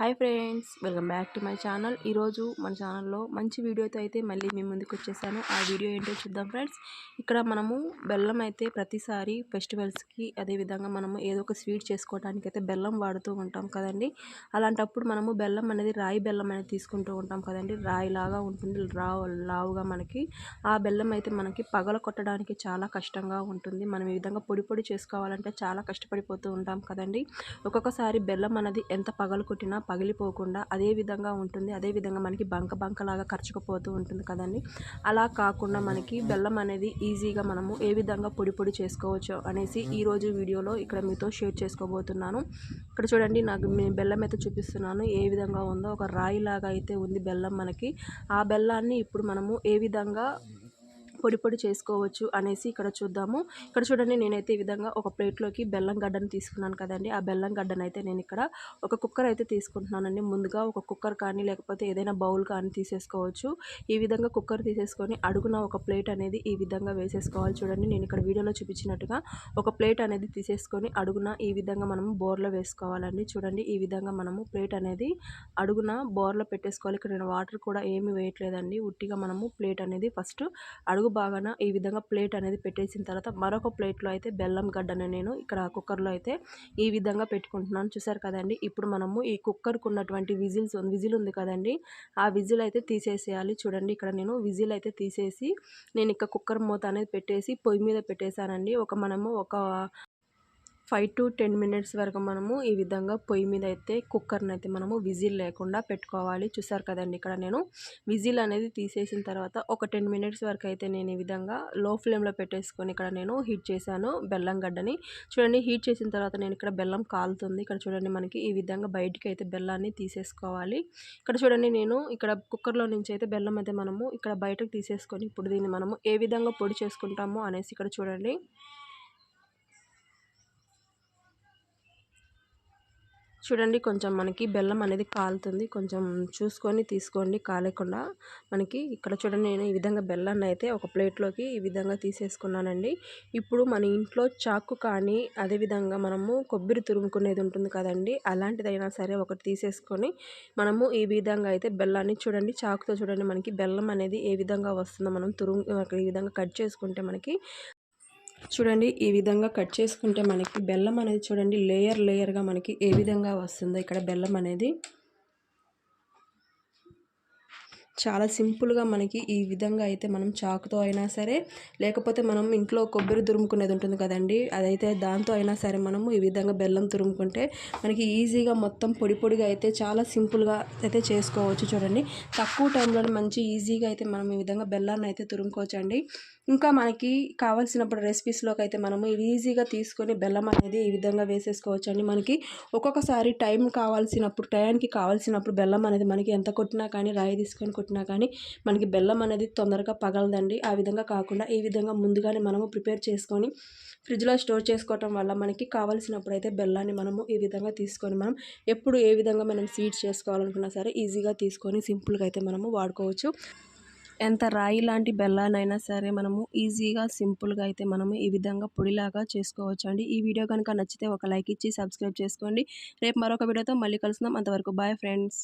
Hi friends welcome back to my channel. ఈరోజు మన ఛానల్లో మంచి వీడియోతో అయితే మళ్ళీ మీ ముందుకు వచ్చేసాను. ఆ వీడియో ఏంటో చూద్దాం ఫ్రెండ్స్. ఇక్కడ మనము బెల్లం అయితే ప్రతిసారి ఫెస్టివల్స్కి అదేవిధంగా మనము ఏదో ఒక స్వీట్ చేసుకోవడానికి అయితే బెల్లం వాడుతూ ఉంటాం కదండి. అలాంటప్పుడు మనము బెల్లం అనేది రాయి బెల్లం అనేది తీసుకుంటూ ఉంటాం కదండి. రాయి లాగా ఉంటుంది రావు లావుగా మనకి. ఆ బెల్లం అయితే మనకి పగల కొట్టడానికి చాలా కష్టంగా ఉంటుంది. మనం ఈ విధంగా పొడి పొడి చేసుకోవాలంటే చాలా కష్టపడిపోతూ ఉంటాం కదండి. ఒక్కొక్కసారి బెల్లం అనేది ఎంత పగలు కొట్టినా పగిలిపోకుండా అదే విధంగా ఉంటుంది. అదే విధంగా మనకి బంక బంకలాగా ఖర్చుకుపోతూ ఉంటుంది కదండి. అలా కాకుండా మనకి బెల్లం అనేది ఈజీగా మనము ఏ విధంగా పొడి పొడి చేసుకోవచ్చు అనేసి ఈరోజు వీడియోలో ఇక్కడ మీతో షేర్ చేసుకోబోతున్నాను. ఇక్కడ చూడండి నాకు బెల్లం అయితే చూపిస్తున్నాను. ఏ విధంగా ఉందో ఒక రాయిలాగా అయితే ఉంది బెల్లం మనకి. ఆ బెల్లాన్ని ఇప్పుడు మనము ఏ విధంగా పొడి పొడి చేసుకోవచ్చు అనేసి ఇక్కడ చూద్దాము. ఇక్కడ చూడండి నేనైతే ఈ విధంగా ఒక ప్లేట్లోకి బెల్లం గడ్డను తీసుకున్నాను కదండి. ఆ బెల్లం గడ్డను అయితే నేను ఇక్కడ ఒక కుక్కర్ అయితే తీసుకుంటున్నానండి. ముందుగా ఒక కుక్కర్ కానీ లేకపోతే ఏదైనా బౌల్ కానీ తీసేసుకోవచ్చు. ఈ విధంగా కుక్కర్ తీసేసుకొని అడుగున ఒక ప్లేట్ అనేది ఈ విధంగా వేసేసుకోవాలి. చూడండి నేను ఇక్కడ వీడియోలో చూపించినట్టుగా ఒక ప్లేట్ అనేది తీసేసుకొని అడుగున ఈ విధంగా మనము బోర్లో వేసుకోవాలండి. చూడండి ఈ విధంగా మనము ప్లేట్ అనేది అడుగున బోర్లో పెట్టేసుకోవాలి. ఇక్కడ నేను వాటర్ కూడా ఏమి వేయట్లేదండి. ఉట్టిగా మనము ప్లేట్ అనేది ఫస్ట్ అడుగు బాగాన ఈ విధంగా ప్లేట్ అనేది పెట్టేసిన తర్వాత మరొక ప్లేట్లో అయితే బెల్లం గడ్డను నేను ఇక్కడ కుక్కర్లో అయితే ఈ విధంగా పెట్టుకుంటున్నాను. చూసారు కదండి? ఇప్పుడు మనము ఈ కుక్కర్కు ఉన్నటువంటి విజిల్స్ విజిల్ ఉంది కదండి? ఆ విజిల్ అయితే తీసేసేయాలి. చూడండి ఇక్కడ నేను విజిల్ అయితే తీసేసి నేను ఇక్కడ కుక్కర్ మూత అనేది పెట్టేసి పొయ్యి మీద పెట్టేశానండి. ఒక మనము ఒక ఫైవ్ టు టెన్ మినిట్స్ వరకు మనము ఈ విధంగా పొయ్యి మీద అయితే కుక్కర్ని అయితే మనము విజిల్ లేకుండా పెట్టుకోవాలి. చూసారు కదండి ఇక్కడ నేను విజిల్ అనేది తీసేసిన తర్వాత ఒక టెన్ మినిట్స్ వరకు అయితే నేను ఈ విధంగా లో ఫ్లేమ్లో పెట్టేసుకొని ఇక్కడ నేను హీట్ చేశాను బెల్లం గడ్డని. చూడండి హీట్ చేసిన తర్వాత నేను ఇక్కడ బెల్లం కాలుతుంది. ఇక్కడ చూడండి మనకి ఈ విధంగా బయటికి అయితే బెల్లాన్ని తీసేసుకోవాలి. ఇక్కడ చూడండి నేను ఇక్కడ కుక్కర్లో నుంచి అయితే బెల్లం అయితే మనము ఇక్కడ బయటకు తీసేసుకొని ఇప్పుడు దీన్ని మనము ఏ విధంగా పొడి చేసుకుంటామో అనేసి ఇక్కడ చూడండి. చూడండి కొంచెం మనకి బెల్లం అనేది కాలుతుంది. కొంచెం చూసుకొని తీసుకోండి కాలేకుండా. మనకి ఇక్కడ చూడండి నేను ఈ విధంగా బెల్లాన్ని అయితే ఒక ప్లేట్లోకి ఈ విధంగా తీసేసుకున్నానండి. ఇప్పుడు మన ఇంట్లో చాకు కానీ అదేవిధంగా మనము కొబ్బరి తురుముకునేది ఉంటుంది కదండి అలాంటిదైనా సరే ఒకటి తీసేసుకొని మనము ఈ విధంగా అయితే బెల్లాన్ని చూడండి చాకుతో చూడండి మనకి బెల్లం అనేది ఏ విధంగా వస్తుందో మనం తురుము ఈ విధంగా కట్ చేసుకుంటే మనకి చూడండి ఈ విధంగా కట్ చేసుకుంటే మనకి బెల్లం అనేది చూడండి లేయర్ లేయర్గా మనకి ఏ విధంగా వస్తుందో. ఇక్కడ బెల్లం అనేది చాలా సింపుల్గా మనకి ఈ విధంగా అయితే మనం చాకుతో అయినా సరే లేకపోతే మనం ఇంట్లో కొబ్బరి తురుముకునేది ఉంటుంది కదండి అదైతే దాంతో అయినా సరే మనము ఈ విధంగా బెల్లం తురుముకుంటే మనకి ఈజీగా మొత్తం పొడి పొడిగా అయితే చాలా సింపుల్గా అయితే చేసుకోవచ్చు చూడండి. తక్కువ టైంలో మంచి ఈజీగా అయితే మనం ఈ విధంగా బెల్లాన్ని అయితే తురుముకోవచ్చు అండి ఇంకా మనకి కావాల్సినప్పుడు రెసిపీస్లోకి అయితే మనము ఈజీగా తీసుకొని బెల్లం అనేది ఈ విధంగా వేసేసుకోవచ్చు అండి మనకి ఒక్కొక్కసారి టైం కావాల్సినప్పుడు టైంకి కావాల్సినప్పుడు బెల్లం అనేది మనకి ఎంత కొట్టినా కానీ రాయి తీసుకొని కొట్టినా కానీ మనకి బెల్లం అనేది తొందరగా పగలదండి. ఆ విధంగా కాకుండా ఈ విధంగా ముందుగానే మనము ప్రిపేర్ చేసుకొని ఫ్రిడ్జ్లో స్టోర్ చేసుకోవటం వల్ల మనకి కావాల్సినప్పుడు అయితే బెల్లాన్ని మనము ఈ విధంగా తీసుకొని మనం ఎప్పుడు ఏ విధంగా మనం స్వీట్స్ చేసుకోవాలనుకున్నా సరే ఈజీగా తీసుకొని సింపుల్గా అయితే మనము వాడుకోవచ్చు. ఎంత రాయి లాంటి బెల్లానైనా సరే మనము ఈజీగా సింపుల్గా అయితే మనము ఈ విధంగా పొడిలాగా చేసుకోవచ్చు అండి ఈ వీడియో కనుక నచ్చితే ఒక లైక్ ఇచ్చి సబ్స్క్రైబ్ చేసుకోండి. రేపు మరొక వీడియోతో మళ్ళీ కలుస్తున్నాం అంతవరకు బాయ్ ఫ్రెండ్స్.